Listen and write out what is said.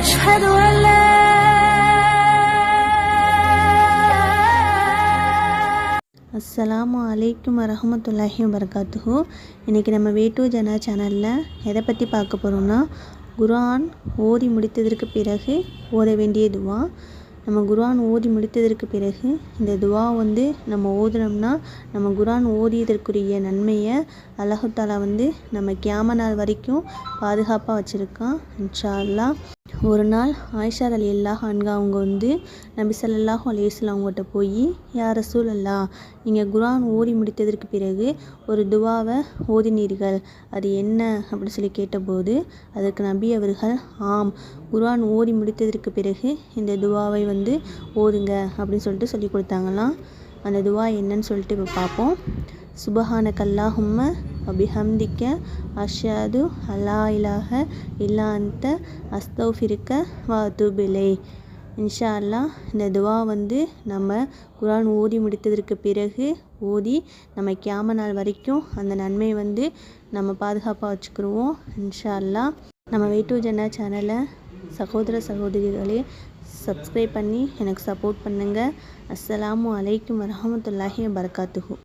أشهد أن لا அஸ்ஸலாமு அலைக்கும் வரஹமத்துல்லாஹி வபரகாத்துஹு இன்றைக்கி நம்ம வே டு ஜனா சேனலில் எதை பற்றி பார்க்க போகிறோம்னா குர்ஆன் ஓதி முடித்ததற்கு பிறகு ஓத வேண்டிய துவா நம்ம குர்ஆன் ஓதி முடித்ததற்கு பிறகு இந்த துவா வந்து நம்ம ஓதுனோம்னா நம்ம குர்ஆன் ஓதியதற்குரிய நன்மையை அல்லாஹு தாலா வந்து நம்ம கியாம நாள் வரைக்கும் பாதுகாப்பாக வச்சுருக்கான் இன்ஷா அல்லாஹ் ஒரு நாள் ஆயிஷா அலி அல்லாஹ் அன்கா அவங்க வந்து நபி ஸல்லல்லாஹு அலைஹி அவங்ககிட்ட போய் யார் ரசூல் அல்லா நீங்கள் குரான் ஓதி முடித்ததற்கு பிறகு ஒரு துவாவை ஓதினீர்கள். அது என்ன? அப்படின்னு சொல்லி கேட்டபோது அதற்கு நபி அவர்கள் ஆம் குரான் ஓதி முடித்ததற்கு பிறகு இந்த துவாவை வந்து ஓதுங்க அப்படின்னு சொல்லிட்டு சொல்லி கொடுத்தாங்களாம். அந்த துவா என்னன்னு சொல்லிட்டு இப்போ பார்ப்போம். சுபஹான கல்லாஹும்ம அபிஹம்திக்க அஷாது அல்லா இலாஹ இல்லா அந்த அஸ்தௌஃபிருக்க வாத்துபிலை இன்ஷா அல்லாஹ் இந்த துவா வந்து நம்ம குரான் ஓதி முடித்ததற்கு பிறகு ஓதி நம்ம கேம நாள் வரைக்கும் அந்த நன்மையை வந்து நம்ம பாதுகாப்பாக வச்சுக்கிருவோம். இன்ஷா அல்லாஹ் நம்ம வெயிட் டு ஜன்னா சேனலை சகோதர சகோதரிகளே சப்ஸ்கிரைப் பண்ணி எனக்கு சப்போர்ட் பண்ணுங்கள் அஸ்ஸலாமு அலைக்கும் வரமத்துல்லாஹி வபரகாத்துஹு.